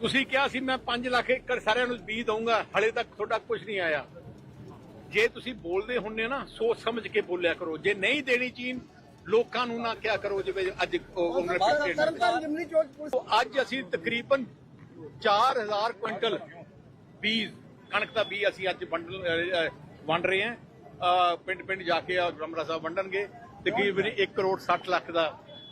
ਤੁਸੀਂ ਕਿਹਾ ਸੀ ਮੈਂ 5 ਲੱਖ ਏਕੜ ਸਾਰਿਆਂ ਨੂੰ ਬੀਜ ਦਊਂਗਾ ਹਲੇ ਤੱਕ ਤੁਹਾਡਾ ਕੁਝ ਨਹੀਂ ਆਇਆ। ਜੇ ਤੁਸੀਂ ਬੋਲਦੇ ਹੁੰਨੇ ਨਾ ਸੋਚ ਸਮਝ ਕੇ ਬੋਲਿਆ ਕਰੋ। ਜੇ ਨਹੀਂ ਦੇਣੀ ਚੀਨ ਲੋਕਾਂ ਨੂੰ ਨਾ ਕਿਹਾ ਕਰੋ ਜਿਵੇਂ ਅੱਜ ਅੱਜ ਅਸੀਂ ਤਕਰੀਬਨ 4000 ਕੁਇੰਟਲ ਬੀਜ ਕਣਕ ਦਾ ਬੀਜ ਅਸੀਂ ਅੱਜ ਵੰਡ ਵੰਡ ਰਹੇ ਹਾਂ। ਪਿੰਡ ਪਿੰਡ ਜਾ ਕੇ ਰਮਰਾ ਸਾਹਿਬ ਵੰਡਣਗੇ। ਤਕਰੀਬਨ 1 ਕਰੋੜ 60 ਲੱਖ ਦਾ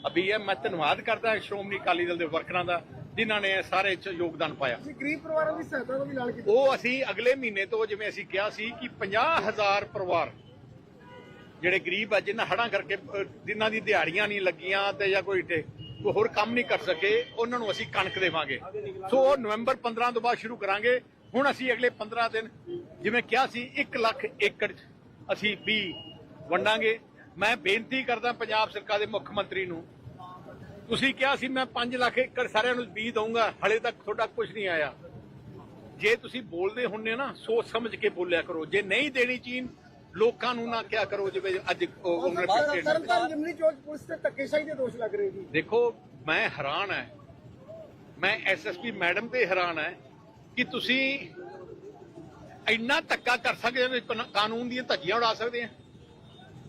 ਅਭੀ ਹੈ। ਮੈਂ ਧੰਨਵਾਦ ਕਰਦਾ ਸ਼੍ਰੋਮਣੀ ਅਕਾਲੀ ਦਲ ਦੇ ਵਰਕਰਾਂ ਦਾ। ਜਿਨ੍ਹਾਂ ਨੇ ਸਾਰੇ ਚ ਯੋਗਦਾਨ ਪਾਇਆ। ਗਰੀਬ ਪਰਿਵਾਰਾਂ ਦੀ ਸਹਾਇਤਾ ਦਾ ਵੀ ਨਾਲ ਕੀਤਾ। ਉਹ ਅਸੀਂ ਅਗਲੇ ਮਹੀਨੇ ਤੋਂ ਜਿਵੇਂ ਅਸੀਂ ਕਿਹਾ ਸੀ ਕਿ 50000 ਪਰਿਵਾਰ ਜਿਹੜੇ ਗਰੀਬ ਆ ਜਿਨ੍ਹਾਂ ਹੜਾਂ ਕਰਕੇ ਜਿਨ੍ਹਾਂ ਦੀ ਦਿਹਾੜੀਆਂ ਨਹੀਂ ਲੱਗੀਆਂ ਤੇ ਜਾਂ ਕੋਈ ਕੋਈ ਹੋਰ ਕੰਮ ਨਹੀਂ ਕਰ ਸਕੇ ਉਹਨਾਂ ਨੂੰ ਅਸੀਂ ਕਣਕ ਦੇਵਾਂਗੇ। ਸੋ ਉਹ ਨਵੰਬਰ 15 ਤੋਂ ਬਾਅਦ ਸ਼ੁਰੂ ਕਰਾਂਗੇ। ਹੁਣ ਅਸੀਂ ਅਗਲੇ 15 ਦਿਨ ਜਿਵੇਂ ਕਿਹਾ ਸੀ 1 ਲੱਖ ਏਕੜ ਅਸੀਂ ਵੀ ਵੰਡਾਂਗੇ। ਮੈਂ ਬੇਨਤੀ ਕਰਦਾ ਪੰਜਾਬ ਸਰਕਾਰ ਦੇ ਮੁੱਖ ਮੰਤਰੀ ਨੂੰ ਤੁਸੀਂ ਕਿਹਾ ਸੀ ਮੈਂ 5 ਲੱਖ ਏਕੜ ਸਾਰਿਆਂ ਨੂੰ ਬੀਜ ਦਊਂਗਾ ਹਲੇ ਤੱਕ ਤੁਹਾਡਾ ਕੁਝ ਨਹੀਂ ਆਇਆ। ਜੇ ਤੁਸੀਂ ਬੋਲਦੇ ਹੁੰਨੇ ਨਾ ਸੋਚ ਸਮਝ ਕੇ ਬੋਲਿਆ ਕਰੋ। ਜੇ ਨਹੀਂ ਦੇਣੀ ਚੀਨ ਲੋਕਾਂ ਨੂੰ ਨਾ ਕਿਹਾ ਕਰੋ ਜਿਵੇਂ ਅੱਜ ਉਹ ਉਹਨਾਂ ਨੇ ਤਰਨਤਾਰਨ ਜਿਮਨੀ ਚੌਕ ਪੁਲਿਸ ਤੇ ਧੱਕੇਸ਼ਾਹੀ ਦੇ ਦੋਸ਼ ਲੱਗ ਰਹੇ ਜੀ। ਦੇਖੋ ਮੈਂ ਹੈਰਾਨ ਹੈ। ਮੈਂ ਐਸਐਸਪੀ ਮੈਡਮ ਤੇ ਹੈਰਾਨ ਹੈ ਕਿ ਤੁਸੀਂ ਇੰਨਾ ਧੱਕਾ ਕਰ ਸਕਦੇ ਹੋ ਕਾਨੂੰਨ ਦੀਆਂ ਧੱਜੀਆਂ ਉਡਾ ਸਕਦੇ ਆ।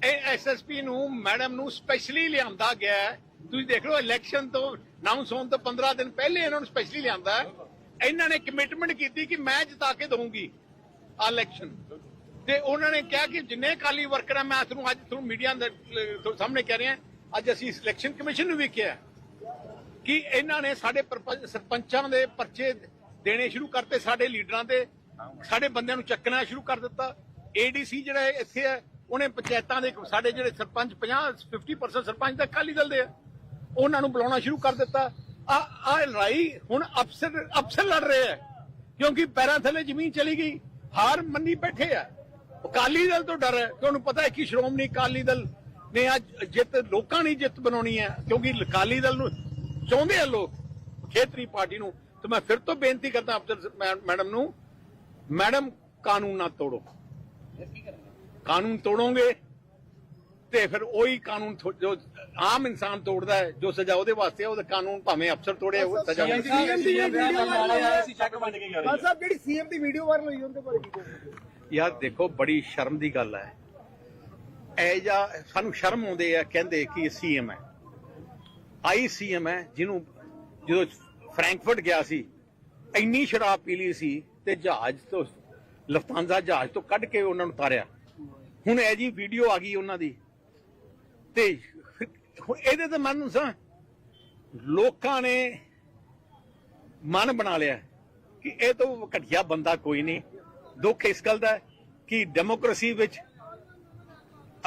ਇਹ ਐਸਐਸਪੀ ਨੂੰ ਮੈਡਮ ਨੂੰ ਸਪੈਸ਼ਲੀ ਲਿਆਂਦਾ ਗਿਆ ਹੈ। ਤੁਸੀਂ ਦੇਖ ਲਓ ਇਲੈਕਸ਼ਨ ਤੋਂ ਅਨਾਉਂਸ ਹੋਣ ਤੋਂ 15 ਦਿਨ ਪਹਿਲੇ ਇਹਨਾਂ ਨੂੰ ਸਪੈਸ਼ਲੀ ਲਿਆਂਦਾ ਇਹਨਾਂ ਨੇ ਕਮਿਟਮੈਂਟ ਕੀਤੀ ਕਿ ਮੈਂ ਜਿਤਾ ਕੇ ਦਊਂਗੀ ਆ ਇਲੈਕਸ਼ਨ ਤੇ ਉਹਨਾਂ ਨੇ ਕਿਹਾ ਕਿ ਜਿੰਨੇ ਅਕਾਲੀ ਵਰਕਰ ਆ, ਮੈਂ ਤੁਹਾਨੂੰ ਅੱਜ ਤੁਹਾਨੂੰ ਮੀਡੀਆ ਦੇ ਸਾਹਮਣੇ ਕਹਿ ਰਿਹਾ, ਅੱਜ ਅਸੀਂ ਸਿਲੈਕਸ਼ਨ ਕਮਿਸ਼ਨ ਨੂੰ ਵੀ ਕਿਹਾ ਕਿ ਇਹਨਾਂ ਨੇ ਸਾਡੇ ਸਰਪੰਚਾਂ ਦੇ ਪਰਚੇ ਦੇਣੇ ਸ਼ੁਰੂ ਕਰਤੇ, ਸਾਡੇ ਲੀਡਰਾਂ ਦੇ, ਸਾਡੇ ਬੰਦਿਆਂ ਨੂੰ ਚੱਕਣਾ ਸ਼ੁਰੂ ਕਰ ਦਿੱਤਾ। ਏਡੀਸੀ ਜਿਹੜਾ ਇੱਥੇ ਹੈ, ਉਹਨੇ ਪੰਚਾਇਤਾਂ ਦੇ, ਸਾਡੇ ਜਿਹੜੇ ਸਰਪੰਚ 50 50% ਸਰਪੰਚ ਤਾਂ ਅਕਾਲੀ ਦਲ ਦੇ ਆ। ਉਹਨਾਂ ਨੂੰ ਬੁਲਾਉਣਾ ਸ਼ੁਰੂ ਕਰ ਦਿੱਤਾ। ਆ ਆ ਲੜਾਈ ਹੁਣ ਅਫਸਰ ਅਫਸਰ ਲੜ ਰਹੇ ਆ। ਕਿਉਂਕਿ ਪੈਰਾਂ ਥੱਲੇ ਜ਼ਮੀਨ ਚਲੀ ਗਈ। ਹਾਰ ਮੰਨੀ ਬੈਠੇ ਆ। ਅਕਾਲੀ ਦਲ ਤੋਂ ਡਰ ਹੈ। ਤੁਹਾਨੂੰ ਪਤਾ ਹੈ ਕਿ ਸ਼੍ਰੋਮਣੀ ਅਕਾਲੀ ਦਲ ਨੇ ਅੱਜ ਜਿੱਤ ਲੋਕਾਂ ਨੇ ਜਿੱਤ ਬਣਾਉਣੀ ਹੈ। ਕਿਉਂਕਿ ਅਕਾਲੀ ਦਲ ਨੂੰ ਚਾਹੁੰਦੇ ਆ ਲੋਕ ਖੇਤਰੀ ਪਾਰਟੀ ਨੂੰ। ਤੇ ਮੈਂ ਫਿਰ ਤੋਂ ਬੇਨਤੀ ਕਰਦਾ ਅਫਸਰ ਮੈਡਮ ਨੂੰ ਮੈਡਮ ਕਾਨੂੰਨ ਨਾ ਤੋੜੋ ਕਾਨੂੰਨ ਤੋੜੋਗੇ। ਤੇ ਫਿਰ ਉਹੀ ਕਾਨੂੰਨ ਜੋ ਆਮ ਇਨਸਾਨ ਤੋੜਦਾ ਹੈ ਜੋ ਸਜ਼ਾ ਉਹਦੇ ਵਾਸਤੇ ਹੈ, ਉਹਦਾ ਕਾਨੂੰਨ ਭਾਵੇਂ ਅਫਸਰ ਤੋੜੇ ਉਹ ਸਜ਼ਾ CM ਮਿਲਦੀ ਦੀ ਵੀਡੀਓ ਵਾਇਰਲ ਹੋਈ ਅਸੀਂ ਚੈੱਕ ਵੰਡ ਕੇ ਖਾਨ ਸਾਹਿਬ ਜਿਹੜੀ ਸੀਐਮ ਦੀ ਵੀਡੀਓ ਵਾਇਰਲ ਹੋਈ ਉਹਦੇ ਬਾਰੇ ਕੀ ਕਹੋਗੇ? ਯਾਰ ਦੇਖੋ ਬੜੀ ਸ਼ਰਮ ਦੀ ਗੱਲ ਹੈ। ਐ ਜਾਂ ਸਾਨੂੰ ਸ਼ਰਮ ਆਉਂਦੇ ਆ ਕਹਿੰਦੇ ਕਿ ਸੀਐਮ ਹੈ। ਆਈ ਸੀਐਮ ਹੈ ਜਿਹਨੂੰ ਜਦੋਂ ਫ੍ਰੈਂਕਫਰਟ ਗਿਆ ਸੀ ਇੰਨੀ ਸ਼ਰਾਬ ਪੀ ਲਈ ਸੀ ਤੇ ਜਹਾਜ਼ ਤੋਂ ਲਫਤਾਂਜ਼ਾ ਜਹਾਜ਼ ਤੋਂ ਕੱਢ ਕੇ ਉਹਨਾਂ ਨੂੰ ਤਾਰਿਆ। ਹੁਣ ਇਹ ਜੀ ਵੀਡੀਓ ਆ ਗਈ ਉਹਨਾਂ ਦੀ। ਤੇ ਇਹਦੇ ਤੇ ਮਨ ਸਾਂ ਲੋਕਾਂ ਨੇ ਮਨ ਬਣਾ ਲਿਆ ਕਿ ਇਹ ਤੋਂ ਘਟੀਆ ਬੰਦਾ ਕੋਈ ਨਹੀਂ। ਦੁੱਖ ਇਸ ਗੱਲ ਦਾ ਕਿ ਡੈਮੋਕ੍ਰੇਸੀ ਵਿੱਚ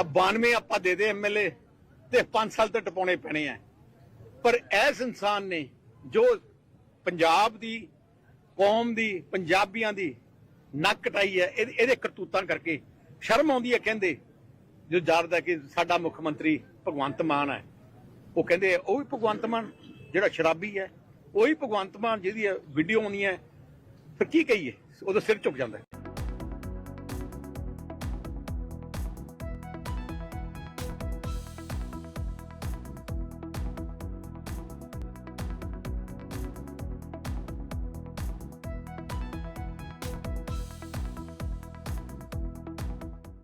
ਅ 92 ਆਪਾਂ ਦੇ ਦੇ ਐਮਐਲਏ ਤੇ 5 ਸਾਲ ਤੇ ਟਪਾਉਣੇ ਪੈਣੇ ਆ। ਪਰ ਐਸ ਇਨਸਾਨ ਨੇ ਜੋ ਪੰਜਾਬ ਦੀ, ਕੌਮ ਦੀ, ਪੰਜਾਬੀਆਂ ਦੀ ਨੱਕ ਕਟਾਈ ਹੈ, ਇਹਦੇ ਇਹਦੇ ਕਰਤੂਤਾਂ ਕਰਕੇ ਸ਼ਰਮ ਆਉਂਦੀ ਹੈ, ਕਹਿੰਦੇ ਜੋ ਜਾਣਦਾ ਕਿ ਸਾਡਾ ਮੁੱਖ ਮੰਤਰੀ ਭਗਵੰਤ ਮਾਨ ਹੈ, ਉਹ ਕਹਿੰਦੇ ਉਹ ਵੀ ਭਗਵੰਤ ਮਾਨ, ਜਿਹੜਾ ਸ਼ਰਾਬੀ ਹੈ, ਉਹੀ ਭਗਵੰਤ ਮਾਨ ਜਿਹਦੀ ਵੀਡੀਓ ਆਉਣੀ ਹੈ, ਫਿਰ ਕੀ ਕਹੀਏ? ਉਹਦਾ ਸਿਰ ਝੁਕ ਜਾਂਦਾ ਹੈ।